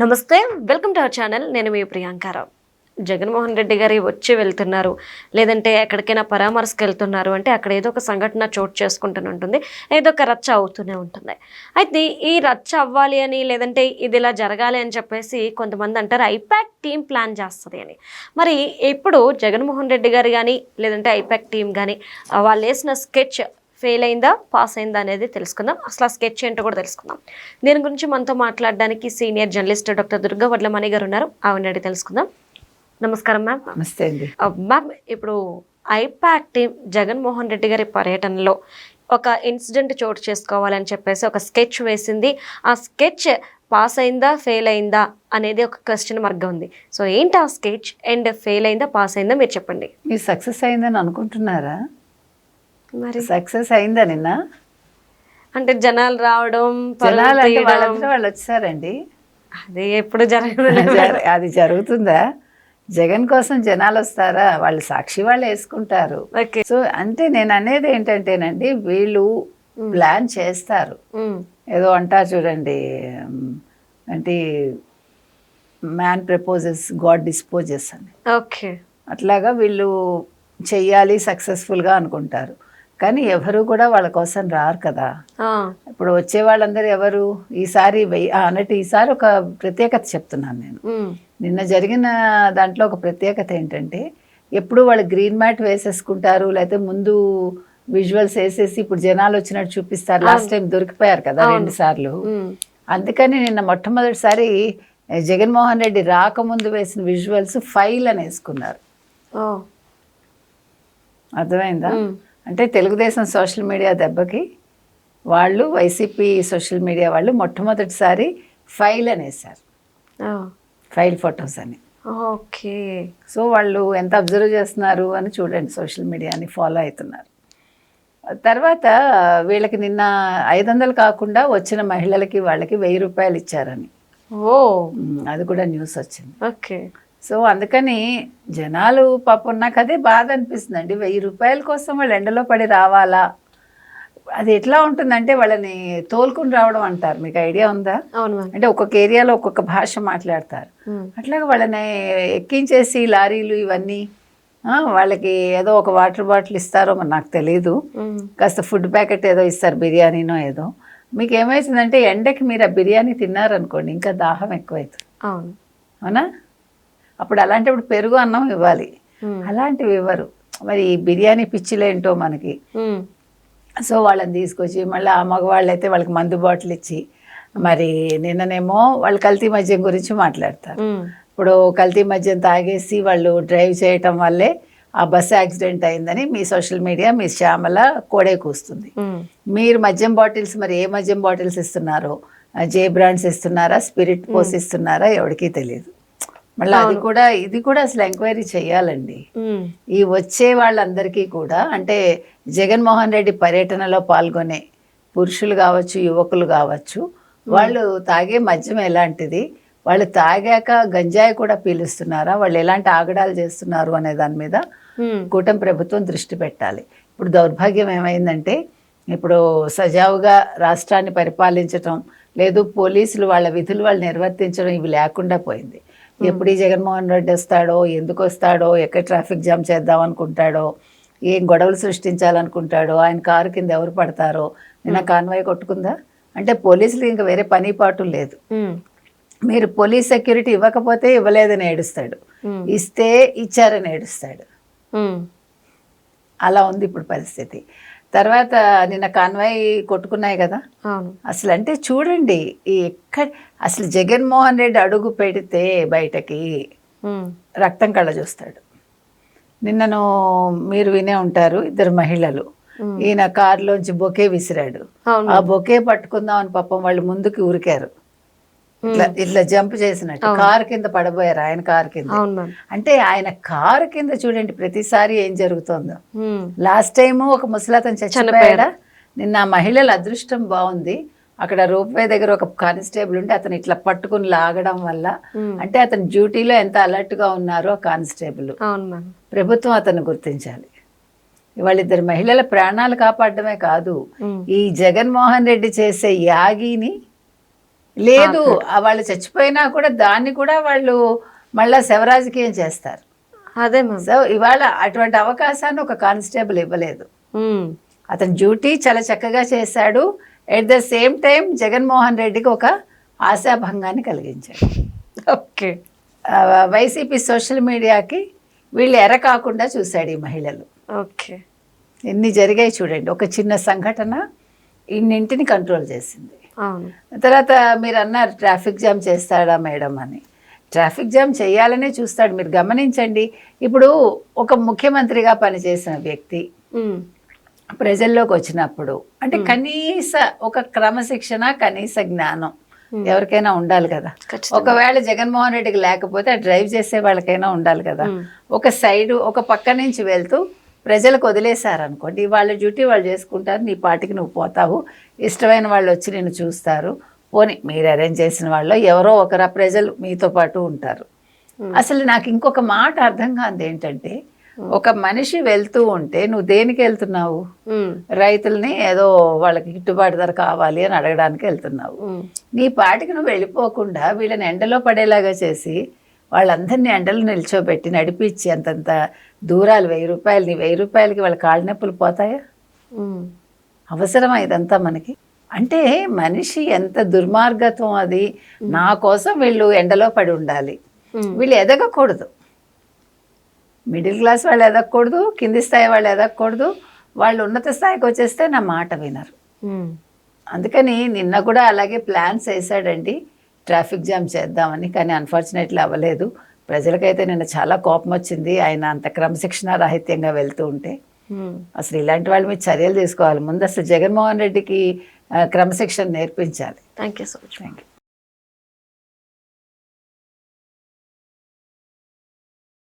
నమస్తే welcome to our channel. నేను మీ ప్రియాంకారావు జగన్మోహన్ రెడ్డి గారి వచ్చి వెళ్తున్నారు. లేదంటే ఎక్కడికైనా పరామర్శకు వెళ్తున్నారు అంటే అక్కడ ఏదో ఒక సంఘటన చోటు చేసుకుంటూనే ఉంటుంది. ఏదో ఒక రచ్చ అవుతూనే ఉంటుంది అయితే ఈ రచ్చ అవ్వాలి అని లేదంటే ఇది ఇలా జరగాలి అని చెప్పేసి కొంతమంది అంటారు ఐపాక్ టీం ప్లాన్ చేస్తుంది అని. మరి ఇప్పుడు జగన్మోహన్ రెడ్డి గారు కానీ లేదంటే ఐపాక్ టీం కానీ వాళ్ళు వేసిన స్కెచ్ ఫెయిల్ అయిందా? పాస్ అయిందా అనేది తెలుసుకుందాం. అసలు ఆ స్కెచ్ ఏంటో కూడా తెలుసుకుందాం. దీని గురించి మనతో మాట్లాడడానికి senior journalist doctor Durga Vadlamani గారు ఉన్నారు. ఆవిడ అడిగి తెలుసుకుందాం. నమస్కారం మ్యామ్ నమస్తే అండి. మ్యామ్ ఇప్పుడు ఐపాక్ టీం జగన్మోహన్ రెడ్డి గారి పర్యటనలో ఒక ఇన్సిడెంట్ చోటు చేసుకోవాలని చెప్పేసి ఒక స్కెచ్ వేసింది. ఆ స్కెచ్ పాస్ అయిందా ఫెయిల్ అయిందా అనేది ఒక క్వశ్చన్ మార్క్ ఉంది. సో ఏంటి ఆ స్కెచ్? అండ్ ఫెయిల్ అయిందా పాస్ అయిందా మీరు చెప్పండి. మీరు సక్సెస్ అయిందని అనుకుంటున్నారా? మరి? సక్సెస్ అయిందా నిన్న? అంటే జనాలు రావడం జనాలు అంటే వాళ్ళంతా వాళ్ళు వచ్చారండి. అది ఎప్పుడు జరగదు. జర- అది జరుగుతుందా? జగన్ కోసం జనాలు వస్తారా? వాళ్ళు సాక్షి వాళ్ళు వేసుకుంటారు. సో అంటే నేను అనేది ఏంటంటేనండి వీళ్ళు ప్లాన్ చేస్తారు. ఏదో అంటారు చూడండి అంటే మ్యాన్ ప్రపోజెస్ గాడ్ డిస్పోజెస్ అని. ఓకే. అట్లాగా వీళ్ళు చెయ్యాలి సక్సెస్ఫుల్గా అనుకుంటారు. కానీ ఎవరు కూడా వాళ్ళ కోసం రారు కదా. ఇప్పుడు వచ్చే వాళ్ళందరూ ఎవరు? ఈసారి అన్నట్టు ఈసారి ఒక ప్రత్యేకత చెప్తున్నాను నేను. నిన్న జరిగిన దాంట్లో ఒక ప్రత్యేకత ఏంటంటే ఎప్పుడు వాళ్ళు గ్రీన్ మ్యాట్ వేసేసుకుంటారు లేకపోతే ముందు విజువల్స్ వేసేసి ఇప్పుడు జనాలు వచ్చినట్టు చూపిస్తారు. లాస్ట్ టైం దొరికిపోయారు కదా రెండు సార్లు. అందుకని నిన్న మొట్టమొదటిసారి జగన్మోహన్ రెడ్డి రాకముందు వేసిన విజువల్స్ ఫైల్ అని వేసుకున్నారు అర్థమైందా? అంటే తెలుగుదేశం సోషల్ మీడియా దెబ్బకి వాళ్ళు వైసీపీ సోషల్ మీడియా వాళ్ళు మొట్టమొదటిసారి ఫైల్ అని వేశారు ఓ, ఫైల్ ఫొటోస్ అని. ఓకే. సో వాళ్ళు ఎంత అబ్జర్వ్ చేస్తున్నారు అని చూడండి సోషల్ మీడియాని ఫాలో అవుతున్నారు. తర్వాత వీళ్ళకి నిన్న ఐదు వందలు కాకుండా వచ్చిన మహిళలకి వాళ్ళకి వెయ్యి రూపాయలు ఇచ్చారని. ఓ. అది కూడా న్యూస్ వచ్చింది. ఓకే. సో అందుకని జనాలు పాపం నాకు అదే బాధ అనిపిస్తుంది అండి వెయ్యి రూపాయల కోసం వాళ్ళు ఎండలో పడి రావాలా? అది ఎట్లా ఉంటుందంటే వాళ్ళని తోలుకుని రావడం అంటారు. మీకు ఐడియా ఉందా? అంటే ఒక్కొక్క ఏరియాలో ఒక్కొక్క భాష మాట్లాడతారు. అట్లాగే వాళ్ళని ఎక్కించేసి లారీలు ఇవన్నీ వాళ్ళకి ఏదో ఒక వాటర్ బాటిల్ ఇస్తారో మరి నాకు తెలియదు కాస్త ఫుడ్ ప్యాకెట్ ఏదో ఇస్తారు బిర్యానీనో ఏదో. మీకు ఏమవుతుందంటే ఎండకి మీరు ఆ బిర్యానీ తిన్నారనుకోండి ఇంకా దాహం ఎక్కువవుతుంది అవును. అవునా? అప్పుడు అలాంటప్పుడు పెరుగు అన్నం ఇవ్వాలి. అలాంటివి ఇవ్వరు. మరి బిర్యానీ పిచ్చిలేంటో మనకి. సో వాళ్ళని తీసుకొచ్చి మళ్ళీ ఆ మగవాళ్ళు అయితే వాళ్ళకి మందు బాటిల్ ఇచ్చి మరి నిన్ననేమో వాళ్ళు కల్తీ మద్యం గురించి మాట్లాడతారు. ఇప్పుడు కల్తీ మద్యం తాగేసి వాళ్ళు డ్రైవ్ చేయటం వల్లే ఆ బస్సు యాక్సిడెంట్ అయిందని మీ సోషల్ మీడియా మీ శ్యామల కోడే కూస్తుంది. మీరు మద్యం బాటిల్స్ మరి ఏ మద్యం బాటిల్స్ ఇస్తున్నారో జే బ్రాండ్స్ ఇస్తున్నారా స్పిరిట్ పోసి ఇస్తున్నారా ఎవరికీ తెలియదు. మళ్ళీ అది కూడా ఇది కూడా అసలు ఎంక్వైరీ చేయాలండి. ఈ వచ్చే వాళ్ళందరికీ కూడా అంటే జగన్మోహన్ రెడ్డి పర్యటనలో పాల్గొనే పురుషులు కావచ్చు యువకులు కావచ్చు వాళ్ళు తాగే మద్యం ఎలాంటిది? వాళ్ళు తాగాక గంజాయి కూడా పీలుస్తున్నారా? వాళ్ళు ఎలాంటి ఆగడాలు చేస్తున్నారు అనే దాని మీద కూటమి ప్రభుత్వం దృష్టి పెట్టాలి. ఇప్పుడు దౌర్భాగ్యం ఏమైందంటే ఇప్పుడు సజావుగా రాష్ట్రాన్ని పరిపాలించటం లేదు పోలీసులు వాళ్ళ విధులు వాళ్ళు నిర్వర్తించడం ఇవి లేకుండా పోయింది. ఎప్పుడు ఈ జగన్మోహన్ రెడ్డి వస్తాడో ఎందుకు వస్తాడో ఎక్కడ ట్రాఫిక్ జామ్ చేద్దాం అనుకుంటాడో ఏం గొడవలు సృష్టించాలనుకుంటాడో ఆయన కారు కింద ఎవరు పడతారో నిన్న కాన్వాయ్ కొట్టుకుందా? అంటే పోలీసులు ఇంకా వేరే పని పాటు లేదు. మీరు పోలీస్ సెక్యూరిటీ ఇవ్వకపోతే ఇవ్వలేదని ఏడుస్తాడు. ఇస్తే ఇచ్చారని ఏడుస్తాడు. అలా ఉంది ఇప్పుడు పరిస్థితి. తర్వాత నిన్న కాన్వాయ్ కొట్టుకున్నాయి కదా. అసలు అంటే చూడండి ఈ ఎక్కడ అసలు జగన్మోహన్ రెడ్డి అడుగు పెడితే బయటకి రక్తం కళ్ళ చూస్తాడు. నిన్నను మీరు వినే ఉంటారు ఇద్దరు మహిళలు. ఈయన కారులోంచి బొకే విసిరాడు. ఆ బొకే పట్టుకుందాం అని పాపం వాళ్ళు ముందుకు ఉరికారు. ఇట్లా ఇట్లా జంప్ చేసినట్టు. కారు కింద పడబోయారు ఆయన కారు కింద. అంటే ఆయన కారు కింద చూడండి ప్రతిసారి ఏం జరుగుతోందో. లాస్ట్ టైం ఒక ముసలాతను చచ్చిపోయాడా? నిన్న ఆ మహిళల అదృష్టం బాగుంది. అక్కడ రోప్వే దగ్గర ఒక కానిస్టేబుల్ ఉంటే అతను ఇట్లా పట్టుకుని లాగడం వల్ల అంటే అతను డ్యూటీలో ఎంత అలర్ట్గా ఉన్నారో ఆ కానిస్టేబుల్. ప్రభుత్వం అతను గుర్తించాలి. వాళ్ళిద్దరు మహిళల ప్రాణాలు కాపాడడమే కాదు. ఈ జగన్మోహన్ రెడ్డి చేసే యాగిని లేదు వాళ్ళు చచ్చిపోయినా కూడా దాన్ని కూడా వాళ్ళు మళ్ళా శవరాజకీయం చేస్తారు. అదే సో ఇవాళ అటువంటి అవకాశాన్ని ఒక కానిస్టేబుల్ ఇవ్వలేదు. అతని డ్యూటీ చాలా చక్కగా చేశాడు. At the same time Jaganmohan రెడ్డికి ఒక ఆశాభంగాన్ని కలిగించాడు. ఓకే. వైసీపీ సోషల్ మీడియాకి వీళ్ళు ఎర కాకుండా చూశాడు ఈ మహిళలు. ఓకే. ఎన్ని జరిగాయి చూడండి. ఒక చిన్న సంఘటన ఇన్నింటిని కంట్రోల్ చేసింది. తర్వాత మీరు అన్నారు ట్రాఫిక్ జామ్ చేస్తాడా మేడం అని. ట్రాఫిక్ జామ్ చేయాలనే చూస్తాడు మీరు గమనించండి. ఇప్పుడు ఒక ముఖ్యమంత్రిగా పనిచేసిన వ్యక్తి. ప్రజల్లోకి వచ్చినప్పుడు అంటే కనీస ఒక క్రమశిక్షణ కనీస జ్ఞానం ఎవరికైనా ఉండాలి కదా. ఒకవేళ జగన్మోహన్ రెడ్డికి లేకపోతే డ్రైవ్ చేసే వాళ్ళకైనా ఉండాలి కదా. ఒక సైడ్ ఒక పక్క నుంచి వెళ్తూ ప్రజలకు వదిలేశారనుకోండి వాళ్ళ డ్యూటీ వాళ్ళు చేసుకుంటారు నీ పాటికి నువ్వు పోతావు ఇష్టమైన వాళ్ళు వచ్చి నిన్ను చూస్తారు పోనీ మీరు అరేంజ్ చేసిన వాళ్ళు ఎవరో ఒకరు ప్రజలు మీతో పాటు ఉంటారు. అసలు నాకు ఇంకొక మాట అర్థం కాదు ఏంటంటే ఒక మనిషి వెళ్తూ ఉంటే నువ్వు దేనికి వెళ్తున్నావు. రైతుల్ని ఏదో వాళ్ళకి గిట్టుబాటు ధర కావాలి అని అడగడానికి వెళ్తున్నావు. నీ పాటికి నువ్వు వెళ్ళిపోకుండా వీళ్ళని ఎండలో పడేలాగా చేసి వాళ్ళందరినీ ఎండలో నిల్చోబెట్టి నడిపించి అంతంత దూరాలు వెయ్యి రూపాయలు నీ వెయ్యి రూపాయలకి వాళ్ళ కాళ్ళ నొప్పులు పోతాయా. అవసరమా ఇదంతా మనకి? అంటే మనిషి ఎంత దుర్మార్గత్వం అది? నా కోసం వీళ్ళు ఎండలో పడి ఉండాలి. వీళ్ళు ఎదగకూడదు. మిడిల్ క్లాస్ వాళ్ళు ఎదగకూడదు కింది స్థాయి వాళ్ళు ఎదగకూడదు. వాళ్ళు ఉన్నత స్థాయికి వచ్చేస్తే నా మాట వినరు. అందుకని నిన్న కూడా అలాగే ప్లాన్స్ వేసాడండి ట్రాఫిక్ జామ్ చేద్దామని కానీ అన్ఫార్చునేట్లీ అవ్వలేదు. ప్రజలకైతే నిన్న చాలా కోపం వచ్చింది. ఆయన అంత క్రమశిక్షణ రాహిత్యంగా వెళ్తూ ఉంటే. అసలు ఇలాంటి వాళ్ళ మీద చర్యలు తీసుకోవాలి. ముందు అసలు జగన్మోహన్ రెడ్డికి క్రమశిక్షణ నేర్పించాలి. Thank you so much thank you